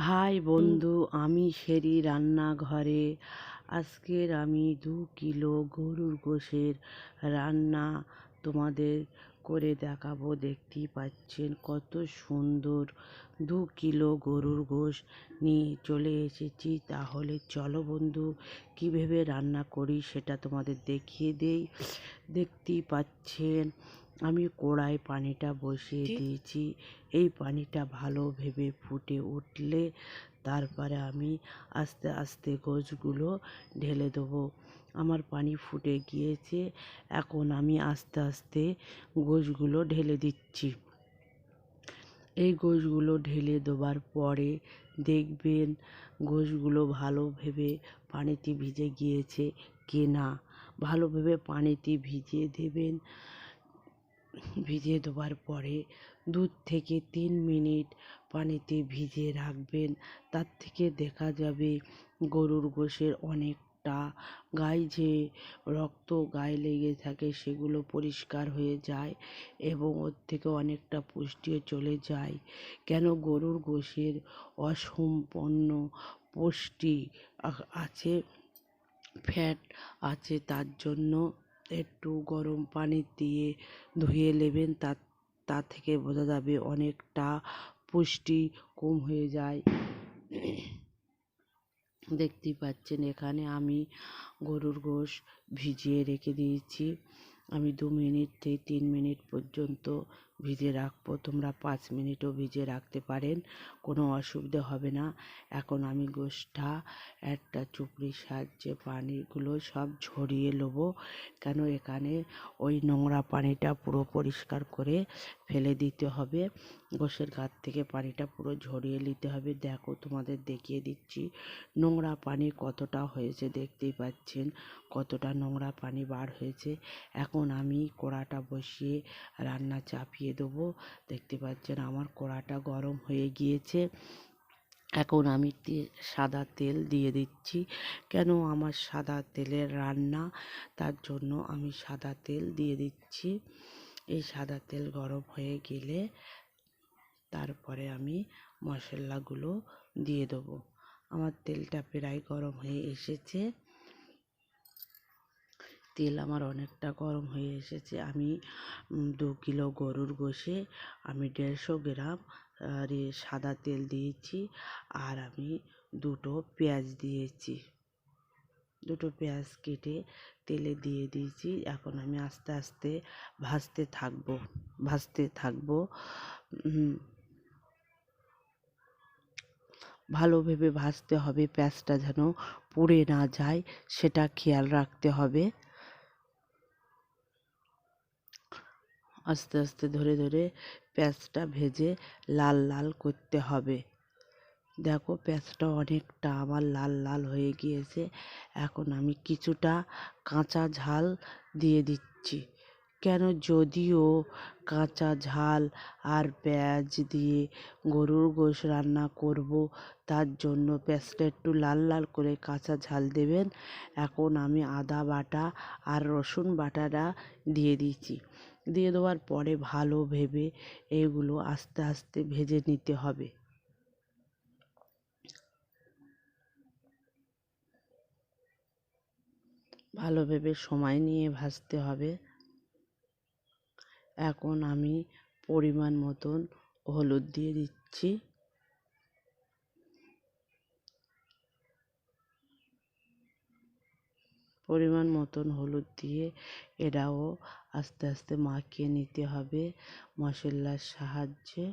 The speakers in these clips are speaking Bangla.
হাই বন্ধু, আমি সেরি রান্নাঘরে। আজকের আমি দু কিলো গরুর গোশের রান্না তোমাদের করে দেখাবো। দেখতেই পাচ্ছেন কত সুন্দর দু কিলো গরুর গোশ নিয়ে চলে এসেছি। তাহলে চলো বন্ধু, কীভাবে রান্না করি সেটা তোমাদের দেখিয়ে দেই। দেখতেই পাচ্ছেন আমি কড়াই পানিটা বসিয়ে দিয়েছি। এই পানিটা ভালো ভেবে ফুটে উঠলে তারপরে আমি আস্তে আস্তে গোছগুলো ঢেলে দেবো। আমার পানি ফুটে গিয়েছে। এখন আমি আস্তে আস্তে গোছগুলো ঢেলে দিচ্ছি। এই গোছগুলো ঢেলে দেওয়ার পরে দেখবেন গোছগুলো ভালো ভেবে পানিতে ভিজে গিয়েছে কি না ভালোভাবে পানিতে ভিজিয়ে দেবেন। ভিজিয়ে দেওয়ার পরে দু থেকে তিন মিনিট পানিতে ভিজিয়ে রাখবেন। তার থেকে দেখা যাবে গরুর গোশের অনেকটা গায়ে যে রক্ত গায়ে লেগে থাকে সেগুলো পরিষ্কার হয়ে যায় এবং ওর থেকে অনেকটা পুষ্টিও চলে যায়। কেন গরুর গোশের অসম্পন্ন পুষ্টি আছে? ফ্যাট আছে তার জন্য একটু গরম পানি দিয়ে ধুয়ে নেবেন, তা তা থেকে বোঝা যাবে অনেকটা পুষ্টি কম হয়ে যায়। দেখতেই পাচ্ছেন এখানে আমি গরুর গোশ ভিজিয়ে রেখে দিয়েছি। আমি দু মিনিট থেকে তিন মিনিট পর্যন্ত ভিজিয়ে রাখব। তোমরা পাঁচ মিনিটও ভিজিয়ে রাখতে পারেন, কোনো অসুবিধে হবে না। এখন আমি গোশটা একটা চুপড়ির সাহায্যে পানিগুলো সব ঝরিয়ে নেব। কেন এখানে ওই নোংরা পানিটা পুরো পরিষ্কার করে ফেলে দিতে হবে। গোশের গাছ থেকে পানিটা পুরো ঝরিয়ে নিতে হবে। দেখো, তোমাদের দেখিয়ে দিচ্ছি নোংরা পানি কতটা হয়েছে, দেখতেই পাচ্ছেন কতটা নোংরা পানি বার হয়েছে। এখন আমি কড়াটা বসিয়ে রান্না চাপিয়ে দেবো। দেখতে পাচ্ছেন আমার কড়াটা গরম হয়ে গিয়েছে। এখন আমি সাদা তেল দিয়ে দিচ্ছি। কেন আমার সাদা তেলের রান্না? তার জন্য আমি সাদা তেল দিয়ে দিচ্ছি। এই সাদা তেল গরম হয়ে গেলে তারপরে আমি মশলাগুলো দিয়ে দেবো। আমার তেলটা প্রায় গরম হয়ে এসেছে। তেল আমার অনেকটা গরম হয়ে এসেছে। আমি দু কিলো গরুর গোশে আমি দেড়শো গ্রাম, আর, সাদা তেল দিয়েছি আর আমি দুটো পেঁয়াজ দিয়েছি। দুটো পেঁয়াজ কেটে তেলে দিয়ে দিয়েছি। এখন আমি আস্তে আস্তে ভাজতে থাকব ভাজতে থাকব ভালোভাবে ভাজতে হবে। পেঁয়াজটা যেন পুড়ে না যায়, সেটা খেয়াল রাখতে হবে। আস্তে আস্তে ধরে ধরে পেঁয়াজটা ভেজে লাল লাল করতে হবে। দেখো পেঁয়াজটা অনেকটা আমার লাল লাল হয়ে গিয়েছে। এখন আমি কিছুটা কাঁচা ঝাল দিয়ে দিচ্ছি। কেন যদিও কাঁচা ঝাল আর পেঁয়াজ দিয়ে গরুর গোশ রান্না করব, তার জন্য পেঁয়াজটা একটু লাল লাল করে কাঁচা ঝাল দেবেন। এখন আমি আদা বাটা আর রসুন বাটাটা দিয়ে দিয়েছি দিয়ে দেওয়ার পরে ভালো ভেবে এগুলো আস্তে আস্তে ভেজে নিতে হবে। ভালো ভেবে সময় নিয়ে ভাজতে হবে। এখন আমি পরিমাণ মতন হলুদ দিয়ে দিচ্ছি। পরিমাণ মতন হলুদ দিয়ে এটাও আস্তে আস্তে মাখিয়ে নিতে হবে মশলার সাহায্যে।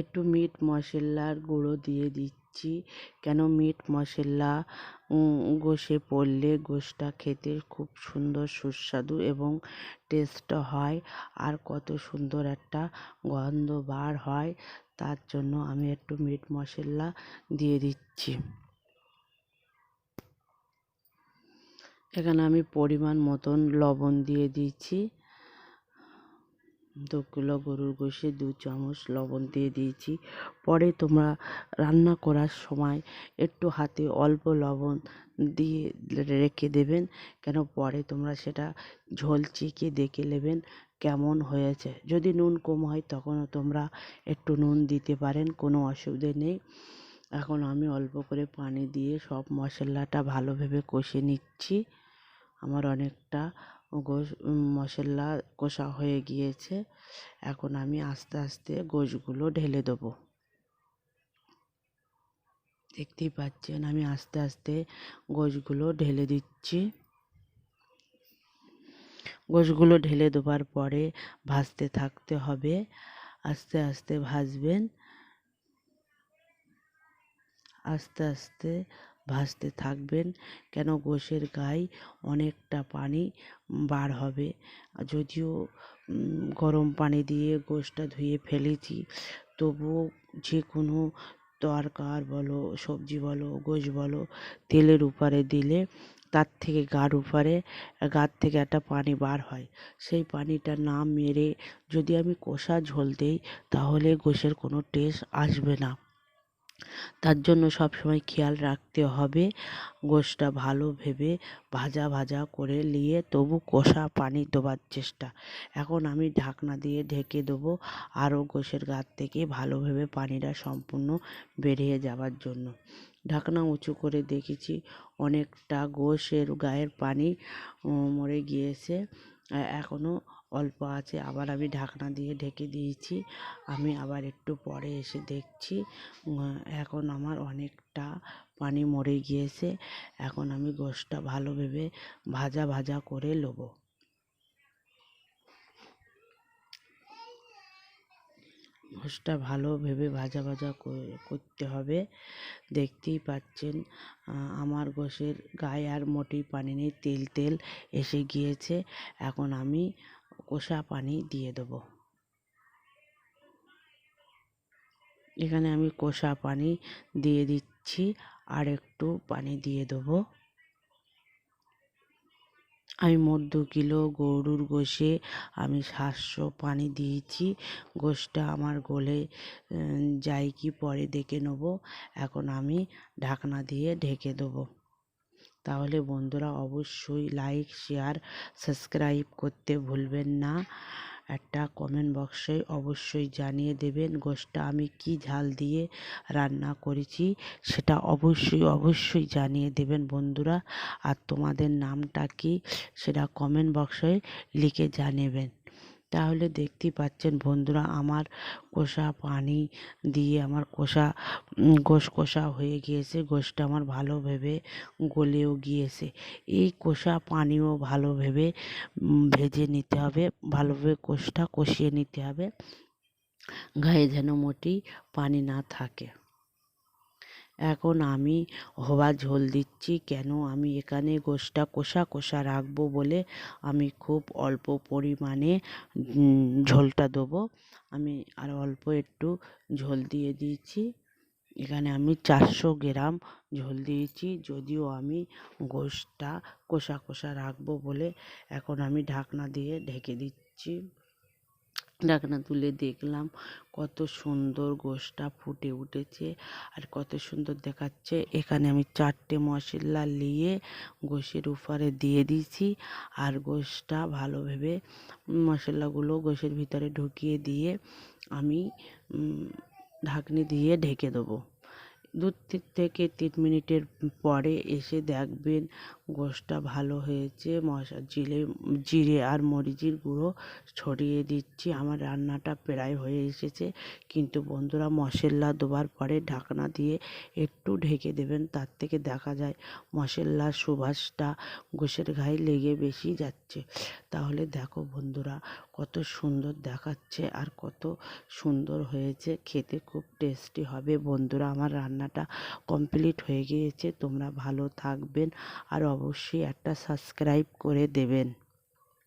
একটু মিট মশলার গুঁড়ো দিয়ে দিচ্ছি। কেন মিট মশলা গোশে পড়লে গোশটা খেতে খুব সুন্দর, সুস্বাদু এবং টেস্ট হয়। আর কত সুন্দর একটা গন্ধ বার হয়, তার জন্য আমি একটু মিট মশলা দিয়ে দিচ্ছি। এখানে আমি পরিমাণ মতন লবণ দিয়ে দিয়েছি। দু কিলো গরুর গোশে দু চামচ লবণ দিয়ে দিয়েছি। পরে তোমরা রান্না করার সময় একটু হাতে অল্প লবণ দিয়ে রেখে দেবেন, কেন পরে তোমরা সেটা ঝোল চেখে দেখে নেবেন কেমন হয়েছে। যদি নুন কম হয় তখনও তোমরা একটু নুন দিতে পারেন, কোনো অসুবিধে নেই। এখন আমি অল্প করে পানি দিয়ে সব মশলাটা ভালোভাবে কষে নিচ্ছি। আমার অনেকটা গোশ মশলা কষা হয়ে গিয়েছে। এখন আমি আস্তে আস্তে গোশগুলো ঢেলে দেবো। দেখতেই পাচ্ছেন, আমি আস্তে আস্তে গোশগুলো ঢেলে দিচ্ছি। গোশগুলো ঢেলে দেওয়ার পরে ভাজতে থাকতে হবে। আস্তে আস্তে ভাজবেন। আস্তে আস্তে ভাজতে থাকবেন। কেন গোশের গায়ে অনেকটা পানি বার হবে। যদিও গরম পানি দিয়ে গোশটা ধুয়ে ফেলেছি, তবুও যে কোনো তরকার বলো, সবজি বলো, গোশ বলো, তেলের উপরে দিলে তার থেকে গার উপরে গার থেকে একটা পানি বার হয়। সেই পানিটা না মেরে যদি আমি কষা ঝোল দিই, তাহলে গোশের কোনো টেস্ট আসবে না। তার জন্য সব সময় খেয়াল রাখতে হবে। গোশটা ভালো ভেবে ভাজা ভাজা করে নিয়ে তবু কষা পানি দেওয়ার চেষ্টা। এখন আমি ঢাকনা দিয়ে ঢেকে দেবো আরও গোশের গার থেকে ভালোভাবে পানিটা সম্পূর্ণ বেরিয়ে যাওয়ার জন্য। ঢাকনা উঁচু করে দেখেছি অনেকটা গোশের গায়ের পানি মরে গিয়েছে। এখনও অল্প আছে, আবার আমি ঢাকনা দিয়ে ঢেকে দিয়েছি। আমি আবার একটু পরে এসে দেখছি এখন আমার অনেকটা পানি মরে গিয়েছে। এখন আমি গোশটা ভালোভাবে ভাজা ভাজা করে নেব। গোশটা ভালো ভেবে ভাজা ভাজা করতে হবে। দেখতেই পাচ্ছেন আমার গোশের গায়ে আর মোটেই পানি নেই, তেল তেল এসে গিয়েছে। এখন আমি কষা পানি দিয়ে দেবো। এখানে আমি কষা পানি দিয়ে দিচ্ছি, আর একটু পানি দিয়ে দেবো। আমি মোট দু কিলো গরুর গোশে আমি সাতশো পানি দিয়েছি। গোশটা আমার গলে যায় কি পরে দেখে নেব। এখন আমি ঢাকনা দিয়ে ঢেকে দেবো। তাহলে বন্ধুরা অবশ্যই লাইক শেয়ার সাবস্ক্রাইব করতে ভুলবেন না। একটা কমেন্ট বক্সে অবশ্যই জানিয়ে দেবেন গোশটা আমি কি ঝাল দিয়ে রান্না করেছি, সেটা অবশ্যই অবশ্যই জানিয়ে দেবেন বন্ধুরা। আর তোমাদের নামটা কি, সেটা কমেন্ট বক্সে লিখে জানাবেন। তাহলে দেখতেই পাচ্ছেন বন্ধুরা, আমার কষা পানি দিয়ে আমার কষা গোশ কষা হয়ে গিয়েছে। গোশটা আমার ভালো ভেবে গলেও গিয়েছে। এই কষা পানিও ভালো ভেবে ভেজে নিতে হবে ভালোভাবে কোষটা কষিয়ে নিতে হবে। গায়ে যেন মোটেই পানি না থাকে। এখন আমি হওয়া ঝোল দিচ্ছি, কেন আমি এখানে গোশটা কষা কষা রাখব বলে আমি খুব অল্প পরিমাণে ঝোলটা দেবো। আমি আর অল্প একটু ঝোল দিয়ে দিয়েছি। এখানে আমি চারশো গ্রাম ঝোল দিয়েছি, যদিও আমি গোশটা কষা কষা রাখব বলে এখন আমি ঢাকনা দিয়ে ঢেকে দিচ্ছি। ঢাকনা তুলে দেখলাম, কত সুন্দর গোশটা ফুটে উঠেছে আর কত সুন্দর দেখাচ্ছে। এখানে আমি চারটে মশলা নিয়ে গোশের উপরে দিয়ে দিয়েছি আর গোশটা ভালোভাবে মশলাগুলো গোশের ভিতরে ঢুকিয়ে দিয়ে আমি ঢাকনি দিয়ে ঢেকে দেবো। দু থেকে তিন মিনিটের পরে এসে দেখবেন গোশটা ভালো হয়েছে। মশা জিরে জিরে আর মরিচের গুঁড়ো ছড়িয়ে দিচ্ছি। আমার রান্নাটা প্রায় হয়ে এসেছে। কিন্তু বন্ধুরা, মশলা দেওয়ার পরে ঢাকনা দিয়ে একটু ঢেকে দেবেন, তার থেকে দেখা যায় মশলার সুবাসটা গোশের গায়ে লেগে বেশি যাচ্ছে। তাহলে দেখো বন্ধুরা, কত সুন্দর দেখাচ্ছে আর কত সুন্দর হয়েছে। খেতে খুব টেস্টি হবে বন্ধুরা, আমার রান্নাটা কমপ্লিট হয়ে গিয়েছে। তোমরা ভালো থাকবেন আর অবশ্যই একটা সাবস্ক্রাইব করে দেবেন।